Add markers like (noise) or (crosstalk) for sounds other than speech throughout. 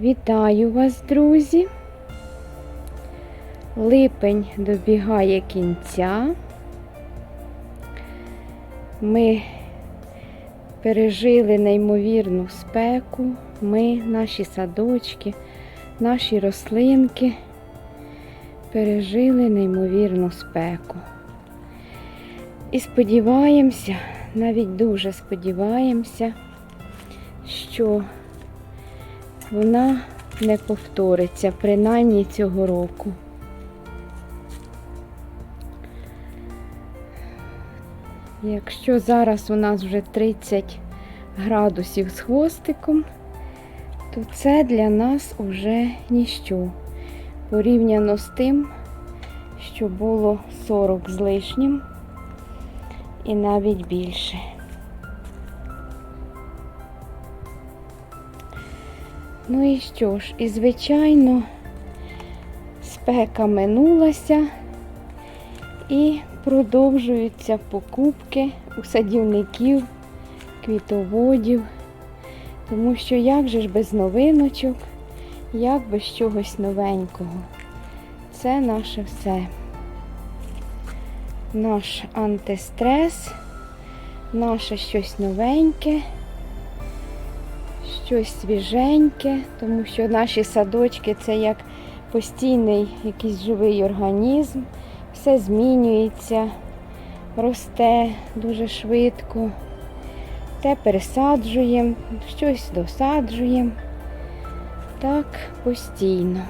Вітаю вас, друзі! Липень добігає кінця. Ми пережили неймовірну спеку. Ми, наші садочки, наші рослинки пережили неймовірну спеку. І сподіваємося, навіть дуже сподіваємося, що вона не повториться, принаймні цього року. Якщо зараз у нас вже 30 градусів з хвостиком, то це для нас уже ніщо. Порівняно з тим, що було 40 з лишнім і навіть більше. Ну і що ж, і звичайно, спека минулася і продовжуються покупки у садівників, квітоводів. Тому що як же ж без новиночок, як без чогось новенького. Це наше все. Наш антистрес, наше щось новеньке щось свіженьке, тому що наші садочки це як постійний якийсь живий організм, все змінюється, росте дуже швидко. Те пересаджуємо, щось досаджуємо. Так, постійно.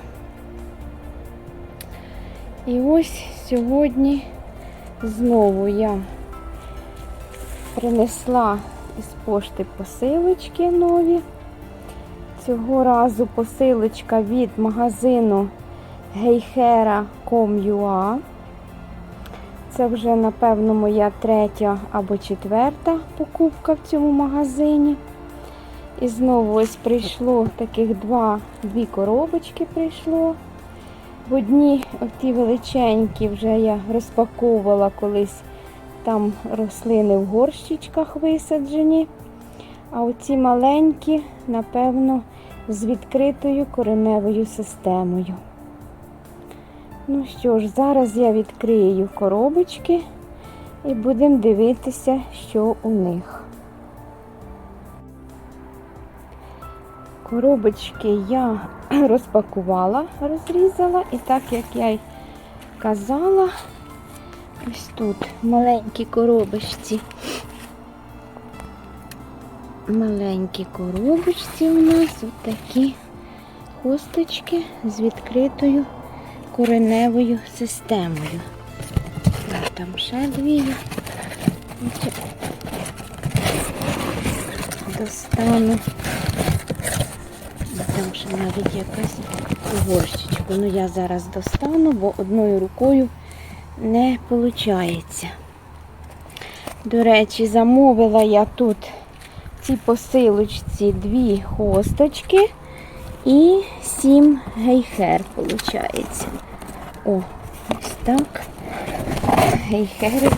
І ось сьогодні знову я принесла із пошти посилочки нові. Цього разу посилочка від магазину geichera.com.ua. Це вже, напевно, моя третя або четверта покупка в цьому магазині. І знову ось прийшло таких два, дві коробочки прийшло. В одні оті величенькі вже я розпаковувала колись там рослини в горщичках висаджені. А оці маленькі, напевно, з відкритою кореневою системою. Ну що ж, зараз я відкрию коробочки і будемо дивитися, що у них. Коробочки я (clears throat) розпакувала, розрізала, і так як я й казала, ось тут маленькі коробочці маленькі коробочці у нас отакі хусточки з відкритою кореневою системою. Там ще дві. Достану. Там ще навіть якась горщичка. Ну я зараз достану, бо одною рукою не виходить. До речі, замовила я тут цій посилочці дві хосточки і сім гейхер, виходить. О, ось так. Гейхери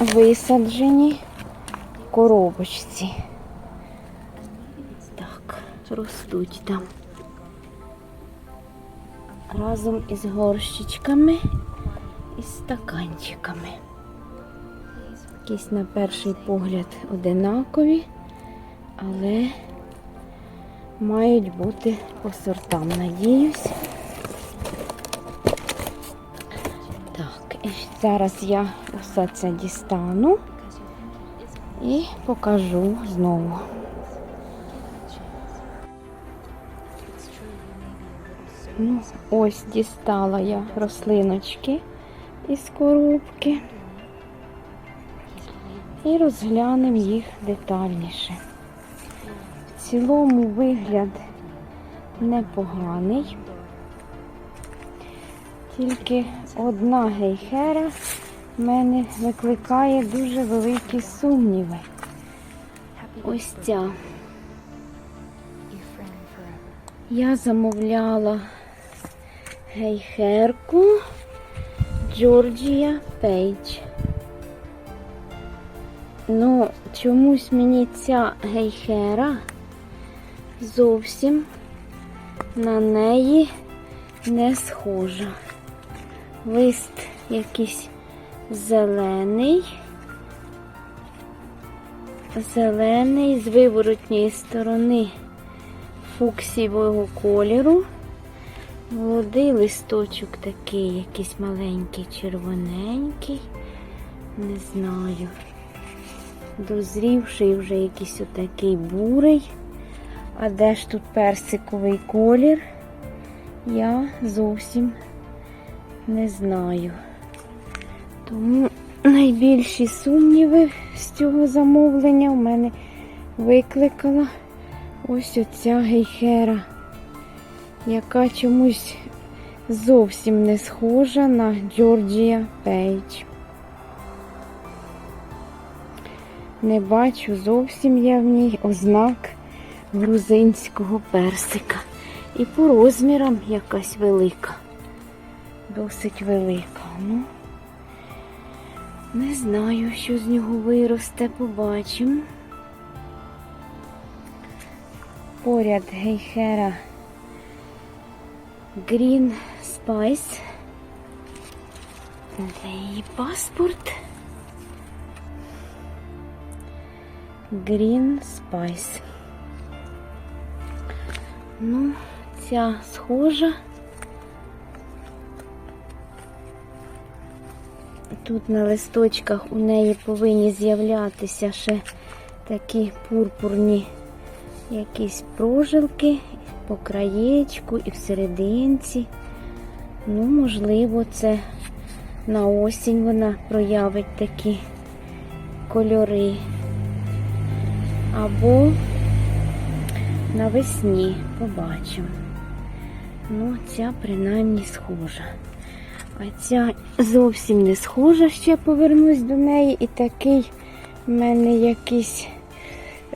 висаджені в коробочці. Так, ростуть там. Разом із горщичками і стаканчиками. Якісь на перший погляд одинакові, але мають бути по сортам, надіюсь. Так, і зараз я все це дістану і покажу знову. Ну, ось дістала я рослиночки із коробки і розглянемо їх детальніше. В цілому вигляд непоганий. Тільки одна гейхера в мене викликає дуже великі сумніви. Ось ця. Я замовляла гейхерку Georgia Page. Ну, чомусь мені ця гейхера зовсім на неї не схожа. Лист якийсь зелений. Зелений з виворотньої сторони фуксівого кольору. Молодий листочок такий, якийсь маленький, червоненький. Не знаю. Дозрівший вже якийсь отакий бурий. А де ж тут персиковий колір? Я зовсім не знаю. Тому найбільші сумніви з цього замовлення в мене викликала ось оця гейхера, яка чомусь зовсім не схожа на Джорджія Пейдж. Не бачу зовсім я в ній ознак грузинського персика. І по розмірам якась велика. Досить велика. Ну, не знаю, що з нього виросте, побачимо. Поряд гейхера Green Spice. Де її паспорт? Green Spice. Ну, ця схожа. Тут на листочках у неї повинні з'являтися ще такі пурпурні якісь прожилки по краєчку і всерединці. Ну, можливо, це на осінь вона проявить такі кольори. Або навесні побачимо. Ну, ця принаймні схожа. А ця зовсім не схожа, ще повернусь до неї. І такий в мене якийсь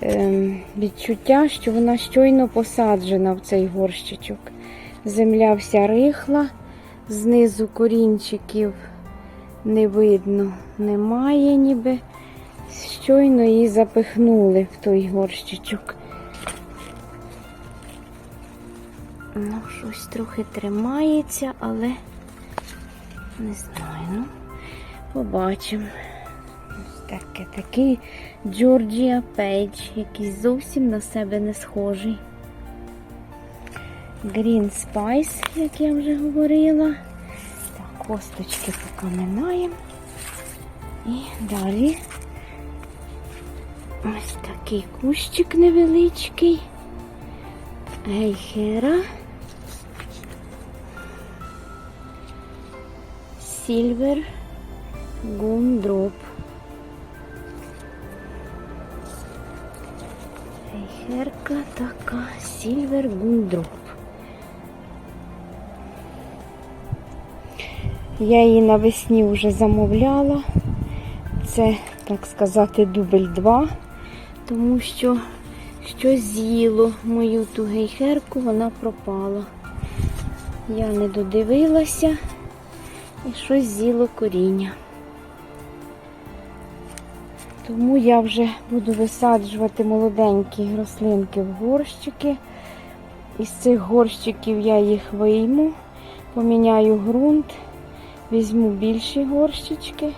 ем, відчуття, що вона щойно посаджена в цей горщичок. Земля вся рихла, знизу корінчиків не видно, немає ніби. Щойно її запихнули в той горщичок. Ну, щось трохи тримається, але не знаю, ну, побачимо. Ось таке, такий Джорджія Пейдж, який зовсім на себе не схожий. Green Spice, як я вже говорила. Так, косточки поки минаємо. І далі ось такий кущик невеличкий. Гейхера. Silver Gumdrop. Гейхерка така Silver Gumdrop. Я її навесні вже замовляла. Це, так сказати, дубль 2, тому що щось з'їло мою ту гейхерку, вона пропала. Я не додивилася і щось з'їло коріння. Тому я вже буду висаджувати молоденькі рослинки в горщики. Із цих горщиків я їх вийму, поміняю ґрунт, візьму більші горщички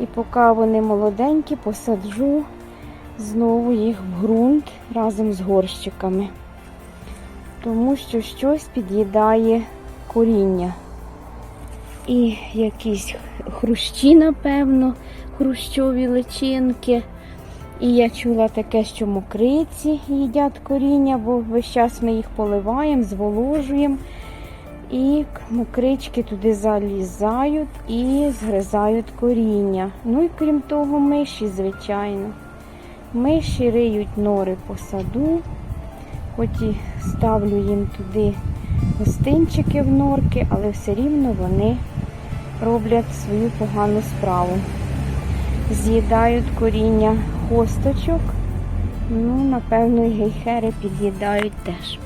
і поки вони молоденькі, посаджу знову їх в ґрунт разом з горщиками. Тому що щось під'їдає коріння. І якісь хрущі, напевно, хрущові личинки. І я чула таке, що мокриці їдять коріння, бо весь час ми їх поливаємо, зволожуємо. І мокрички туди залізають і згризають коріння. Ну і крім того, миші, звичайно. Миші риють нори по саду, хоч і ставлю їм туди гостинчики в норки, але все рівно вони роблять свою погану справу. З'їдають коріння хосточок, ну, напевно, і гейхери під'їдають теж.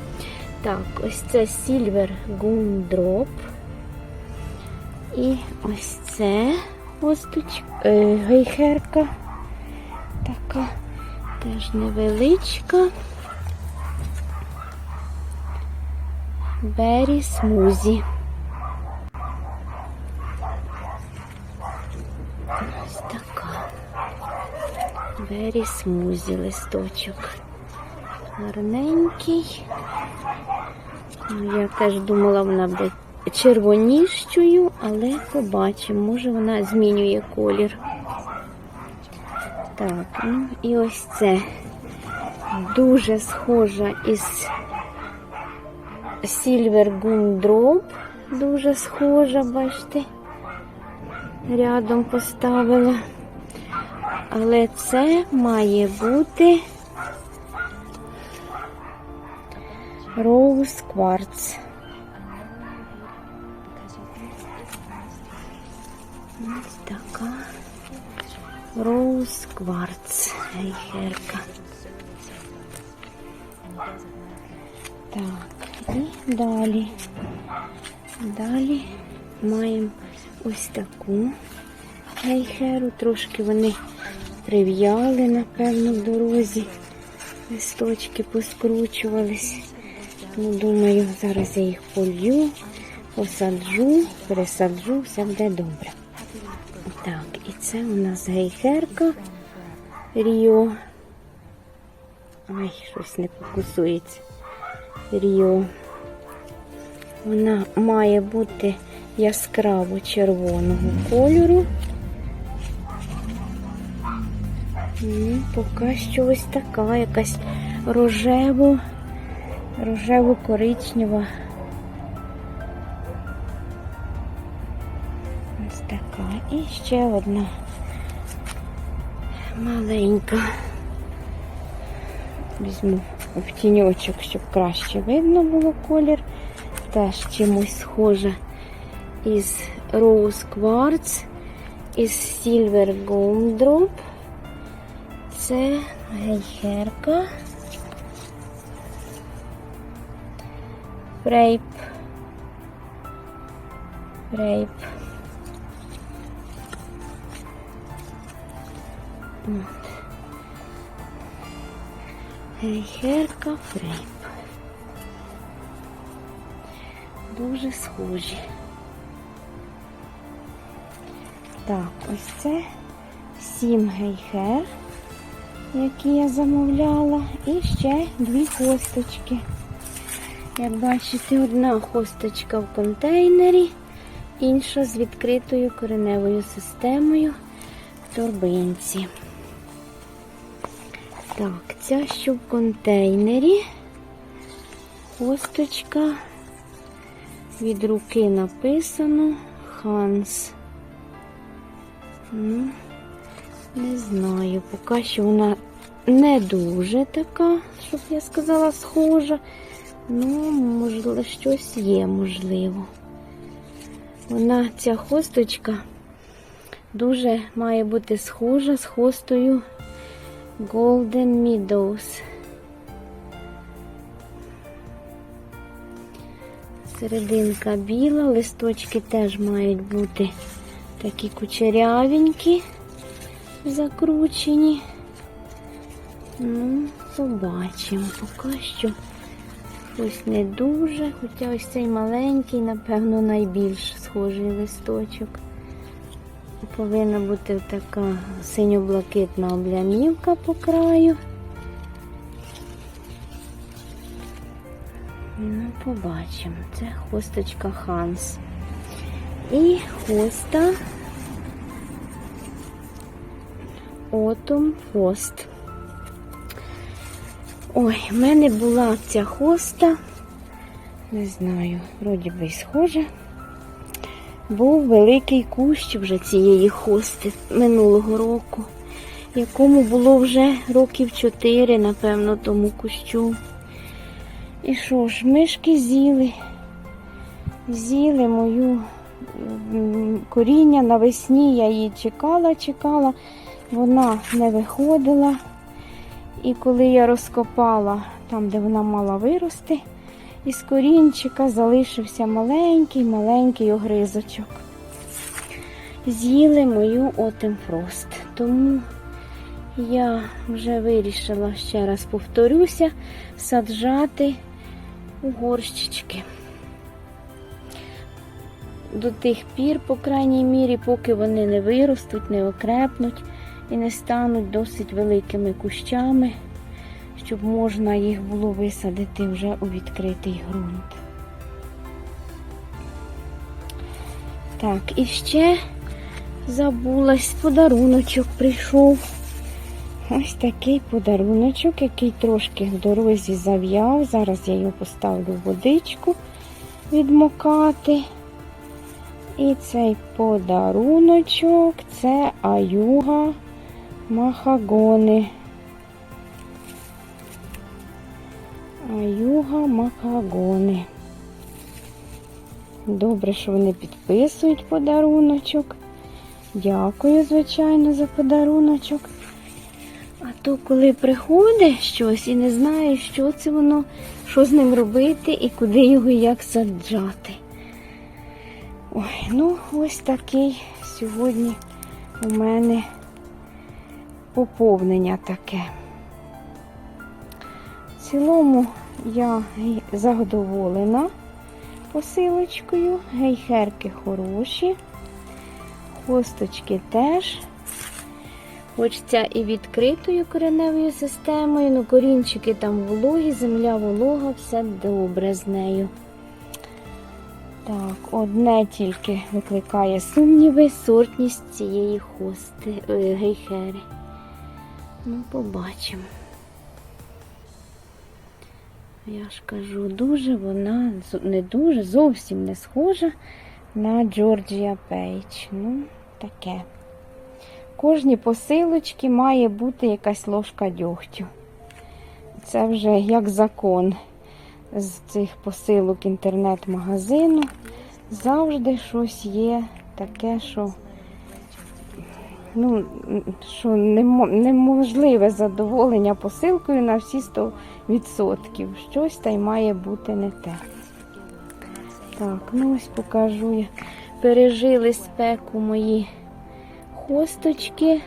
Так, ось це Silver Gumdrop. І ось це осточка, е, гейхерка. Така теж невеличка. Бері смузі. Ось така. Бері смузі листочок. Гарненький. Ну, Я теж думала, вона буде червоніщою, але побачимо, може вона змінює колір. Так, ну і ось це дуже схожа із Silver Gumdrop. Дуже схожа, бачите. Рядом поставила. Але це має бути Rose Quartz. Rose Quartz гейхерка. Так, і далі. Далі маємо ось таку гейхеру. Трошки вони прив'яли, напевно, в дорозі. Листочки поскручувались. Ну, думаю, зараз я їх полью, посаджу, пересаджу, все буде добре. Так, і це у нас гейхерка Ріо. Ай, щось не фокусується. Ріо. Вона має бути яскраво червоного кольору. Ну, поки що ось така якась рожево, рожево-коричнева. Така. І ще одна маленька. Візьму в тіньочок, щоб краще видно було колір. Теж чимось схожа із Rose Quartz, із Silver Gumdrop. Це гейхерка. Рейп. Рейп. От. Гейхерка фрейп. Дуже схожі. Так, ось це сім гейхер, які я замовляла, і ще дві хосточки. Як бачите, одна хосточка в контейнері, інша з відкритою кореневою системою в торбинці. Так, ця що в контейнері. Хосточка. Від руки написано Ханс. Ну, не знаю, поки що вона не дуже така, щоб я сказала, схожа. Ну, можливо, щось є, можливо. Вона, ця хосточка, дуже має бути схожа з хостою Golden Meadows. Серединка біла, листочки теж мають бути такі кучерявенькі, закручені. Ну, побачимо. Поки що щось не дуже, хоча ось цей маленький, напевно, найбільш схожий листочок. Повинна бути така синьо-блакитна облямівка по краю. Ну, побачимо. Це хосточка Ханс. І хоста Autumn Frost. Ой, в мене була ця хоста, не знаю, вроді би схожа. Був великий кущ вже цієї хости минулого року, якому було вже років чотири, напевно, тому кущу. І що ж, мишки з'їли, з'їли мою коріння навесні, я її чекала, чекала, вона не виходила. І коли я розкопала там, де вона мала вирости, із корінчика залишився маленький-маленький огризочок. З'їли мою Отемфрост. Тому я вже вирішила, ще раз повторюся, саджати у горщички. до тих пір, по крайній мірі, поки вони не виростуть, не окрепнуть і не стануть досить великими кущами, щоб можна їх було висадити вже у відкритий ґрунт. Так, і ще забулась, подаруночок прийшов. Ось такий подаруночок, який трошки в дорозі зав'яв. Зараз я його поставлю в водичку відмокати. І цей подаруночок це аюга махагони. Аюга махагони. Добре, що вони підписують подаруночок. Дякую, звичайно, за подаруночок. А то, коли приходить щось і не знає, що це воно, що з ним робити і куди його як саджати. Ой, ну ось такий сьогодні у мене поповнення таке. В цілому я задоволена посилочкою. Гейхерки хороші, хосточки теж. Хочеться і відкритою кореневою системою, ну корінчики там вологі, земля волога, все добре з нею. Так, одне тільки викликає сумніви сортність цієї хости е, гейхери. Ну, побачимо. Я ж кажу, дуже вона не дуже, зовсім не схожа на Джорджія Пейдж. Ну, таке. Кожній посилочці має бути якась ложка дьогтю. Це вже як закон з цих посилок інтернет-магазину. Завжди щось є таке, що, ну, що неможливе задоволення посилкою на всі 100%. Щось та й має бути не те. Так, ну ось покажу я. Пережили спеку мої хосточки.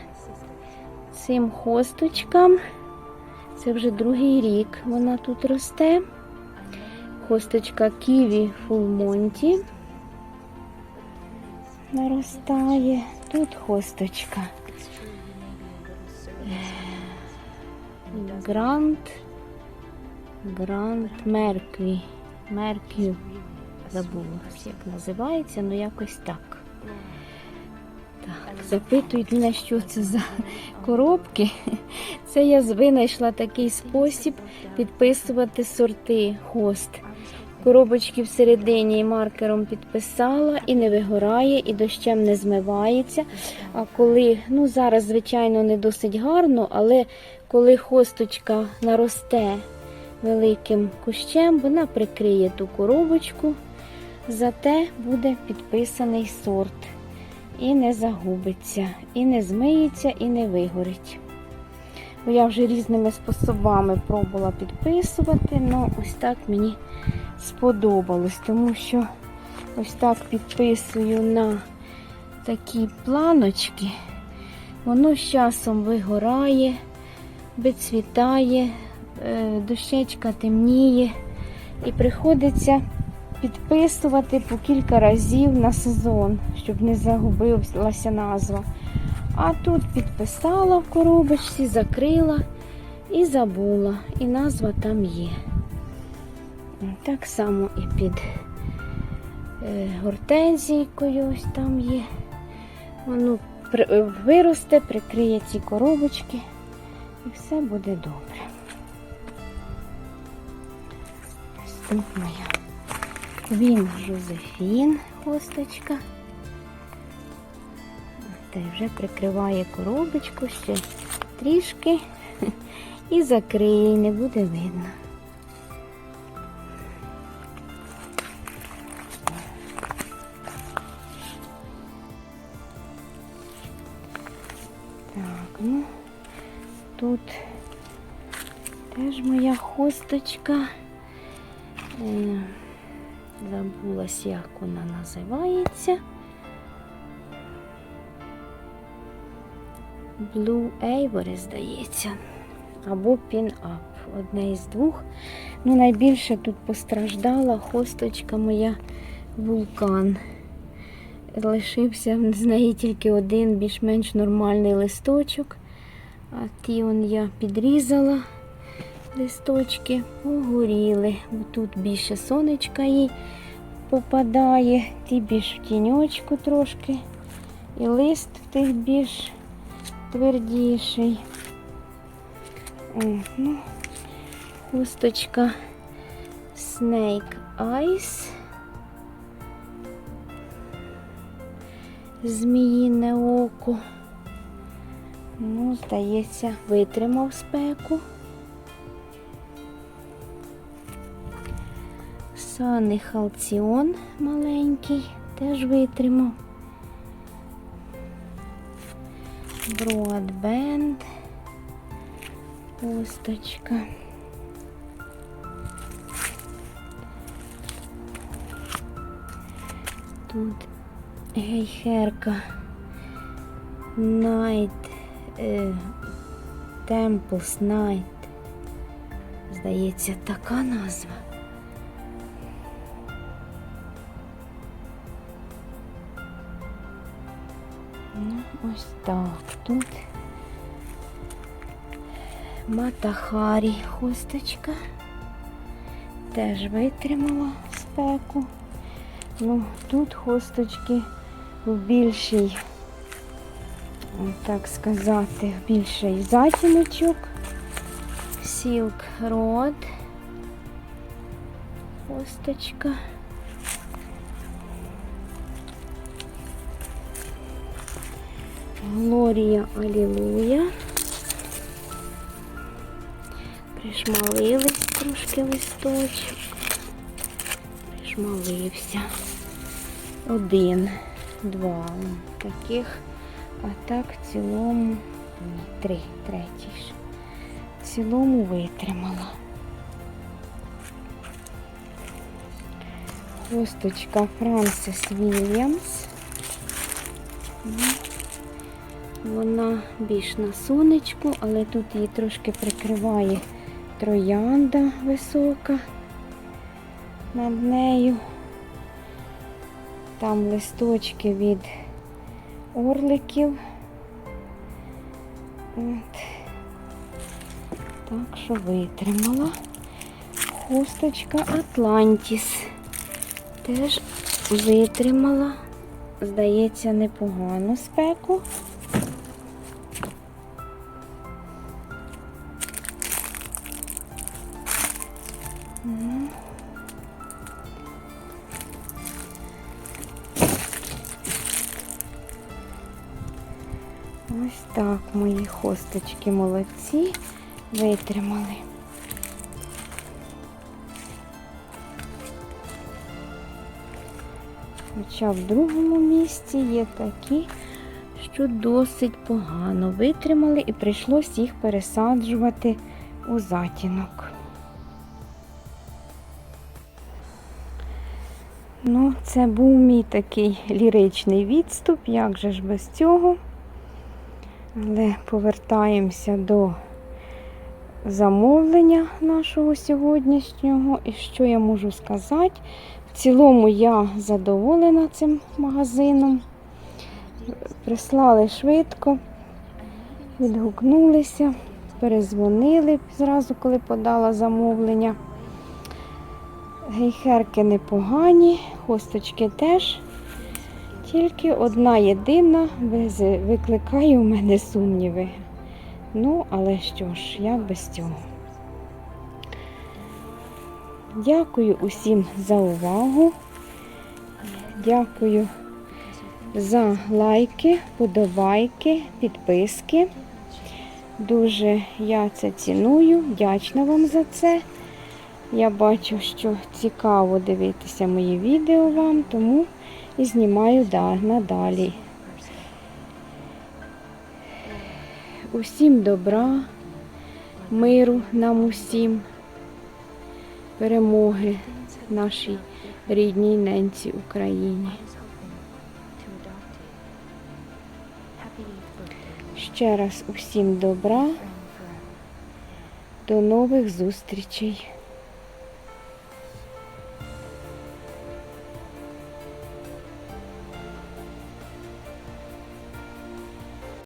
Цим хосточкам. Це вже другий рік вона тут росте. Хосточка Ківі Фулмонті наростає. Тут хосточка. Грант. Грант Меркві. Меркві. Забула, як називається, ну якось так. Так, запитують мене, що це за коробки. Це я винайшла такий спосіб підписувати сорти хост. Коробочки всередині маркером підписала і не вигорає, і дощем не змивається. А коли, ну зараз, звичайно, не досить гарно, але коли хосточка наросте великим кущем, вона прикриє ту коробочку, зате буде підписаний сорт. І не загубиться, і не змиється, і не вигорить. Я вже різними способами пробувала підписувати, але ось так мені сподобалось, тому що ось так підписую на такі планочки. Воно з часом вигорає, вицвітає, дощечка темніє і приходиться підписувати по кілька разів на сезон, щоб не загубилася назва. А тут підписала в коробочці, закрила і забула. І назва там є. Так само і під е, гортензійкою там є. Воно е, виросте, прикриє ці коробочки і все буде добре. Моя він Жозефін хосточка. Та й вже прикриває коробочку ще трішки (laughs) і закриє, не буде видно. Так, ну тут теж моя хосточка. Е, Забулась, як вона називається. Blue Avery, здається. Або Pin Up. Одне із двох. Ну, найбільше тут постраждала хосточка моя вулкан. лишився з неї тільки один більш-менш нормальний листочок. А ті он я підрізала листочки, погоріли. Тут більше сонечка їй попадає, ті більш в тіньочку трошки. І лист тих більш твердіший. О, хусточка Snake Eyes. Зміїне око. Ну, здається, витримав спеку. Сани халціон маленький, теж витримав. Broadband. Посточка. Тут гейхерка е, Temples Night. Здається, така назва. Ось так. Тут Матахарі хусточка. Теж витримала спеку. Ну, тут хусточки в більший, так сказати, в більший затіночок. Silk Road. Хусточка. Глорія Алілуя. Пришмалились трошки листочок. Пришмалився. Один, два таких, а так в цілому ні, три, третій ж. В цілому витримала. Хусточка Франсис Вільямс. Вона більш на сонечку, але тут її трошки прикриває троянда висока над нею. Там листочки від орликів. От. Так що витримала. Хусточка Атлантіс. Теж витримала, здається, непогану спеку. Хосточки молодці витримали. Хоча в другому місці є такі, що досить погано витримали і прийшлось їх пересаджувати у затінок. Ну, це був мій такий ліричний відступ, як же ж без цього. Але повертаємося до замовлення нашого сьогоднішнього. І що я можу сказати? В цілому я задоволена цим магазином. Прислали швидко, відгукнулися, перезвонили зразу, коли подала замовлення. Гейхерки непогані, хосточки теж. Тільки одна єдина викликає у мене сумніви. Ну, але що ж, як без цього. Дякую усім за увагу. Дякую за лайки, подобайки, підписки. Дуже я це ціную, вдячна вам за це. Я бачу, що цікаво дивитися мої відео вам, тому і знімаю да, надалі. Усім добра, миру нам усім, перемоги нашій рідній ненці Україні. Ще раз усім добра, до нових зустрічей.